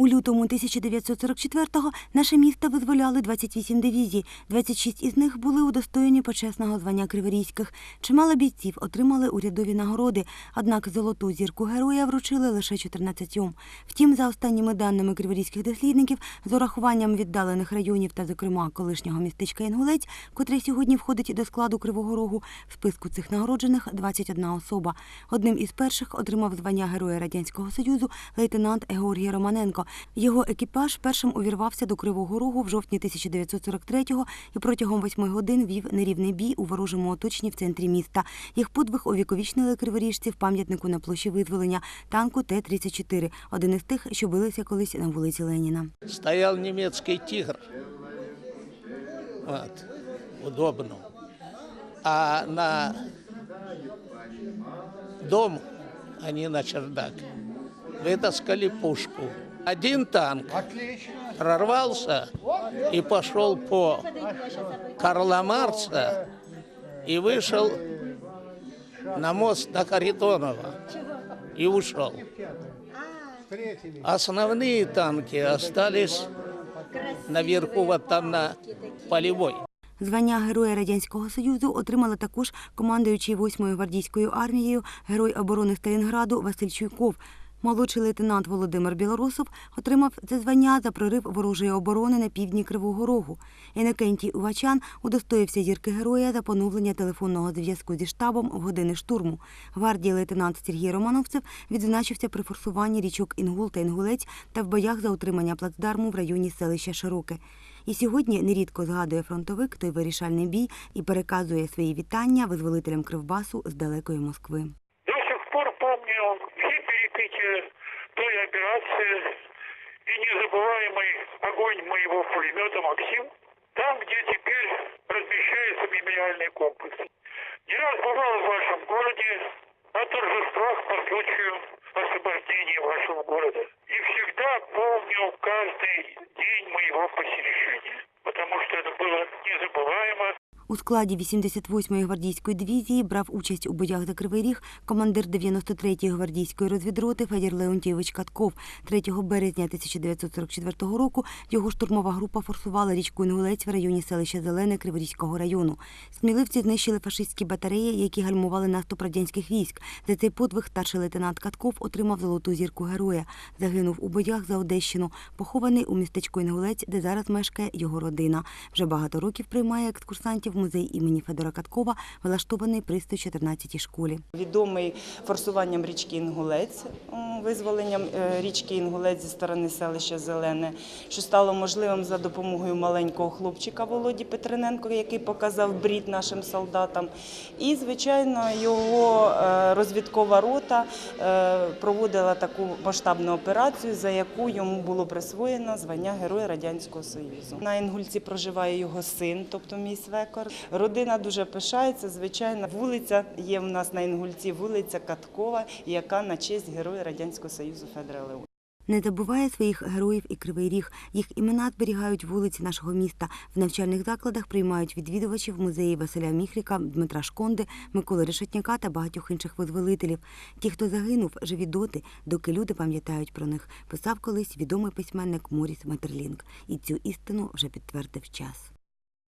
У лютому 1944-го наше місто визволяли 28 дивізій. 26 із них були удостоєні почесного звання Криворізьких. Чимало бійців отримали урядові нагороди, однак золоту зірку героя вручили лише 14. Втім, за останніми даними криворізьких дослідників, з урахуванням віддалених районів та, зокрема, колишнього містечка Інгулець, котре сьогодні входить до складу Кривого Рогу, в списку цих нагороджених 21 особа. Одним із перших отримав звання Героя Радянського Союзу лейтенант Георгій Романенко. Його екіпаж першим увірвався до Кривого Рогу в жовтні 1943-го і протягом восьми годин вів нерівний бій у ворожому оточенні в центрі міста. Їх подвиг увіковічнили криворіжці в пам'ятнику на площі визволення танку Т-34, один із тих, що билися колись на вулиці Леніна. стоял немецкий тигр. Вот, удобно. А на дом, они на чердак, вытаскали пушку. Один танк прорвался и пошел по Карла Марса и вышел на мост на Харитонова и ушел. Основные танки остались наверху, вот там на полевой. Звання Героя Радянського Союзу отримали також командуючий 8-ю гвардійською армією, герой оборони Сталінграду Василь Чуйков. Молодший лейтенант Володимир Білорусов отримав це звання за прорив ворожої оборони на півдні Кривого Рогу. Інокентій Увачан удостоївся зірки героя за поновлення телефонного зв'язку зі штабом в години штурму. Гвардії лейтенант Сергій Романовцев відзначився при форсуванні річок Інгул та Інгулець та в боях за утримання плацдарму в районі селища Широке. І сьогодні нерідко згадує фронтовик той вирішальний бій і переказує свої вітання визволителям Кривбасу з далекої Москви. Операции и незабываемый огонь моего пулемета «Максим», там, где теперь размещается мемориальный комплекс. Не раз бывал в вашем городе на торжествах по случаю освобождения вашего города. И всегда помню каждый день моего посещения, потому что это было незабываемо, У складі 88-ї гвардійської дивізії брав участь у боях за Кривий Ріг командир 93-ї гвардійської розвідроти Федір Леонтійович Катков. 3 березня 1944 року його штурмова група форсувала річку Інгулець в районі селища Зелене Криворізького району. Сміливці знищили фашистські батареї, які гальмували наступ радянських військ. За цей подвиг старший лейтенант Катков отримав золоту зірку героя. Загинув у боях за Одещину, похований у містечку Інгулець, де зараз мешкає його родина. Вже багато років приймає екскурсантів музей імені Федора Каткова, влаштований при 114-й школі. Відомий форсуванням річки Інгулець, визволенням е, річки Інгулець зі сторони селища Зелене, що стало можливим за допомогою маленького хлопчика Володі Петрененко, який показав брід нашим солдатам. І, звичайно, його е, розвідкова рота е, проводила таку масштабну операцію, за яку йому було присвоєно звання Героя Радянського Союзу. На Інгульці проживає його син, тобто мій свекор. Родина дуже пишається. Звичайно, вулиця є в нас на Інгульці, вулиця Каткова, яка на честь Героя Радянського Союзу Федора Леона. Не забуває своїх героїв і кривий ріг. Їх імена зберігають вулиці нашого міста. В навчальних закладах приймають відвідувачів музеї Василя Міхріка, Дмитра Шконди, Миколи Решетняка та багатьох інших визволителів. Ті, хто загинув, живі доти, доки люди пам'ятають про них, писав колись відомий письменник Моріс Метерлінг. І цю істину вже підтвердив час.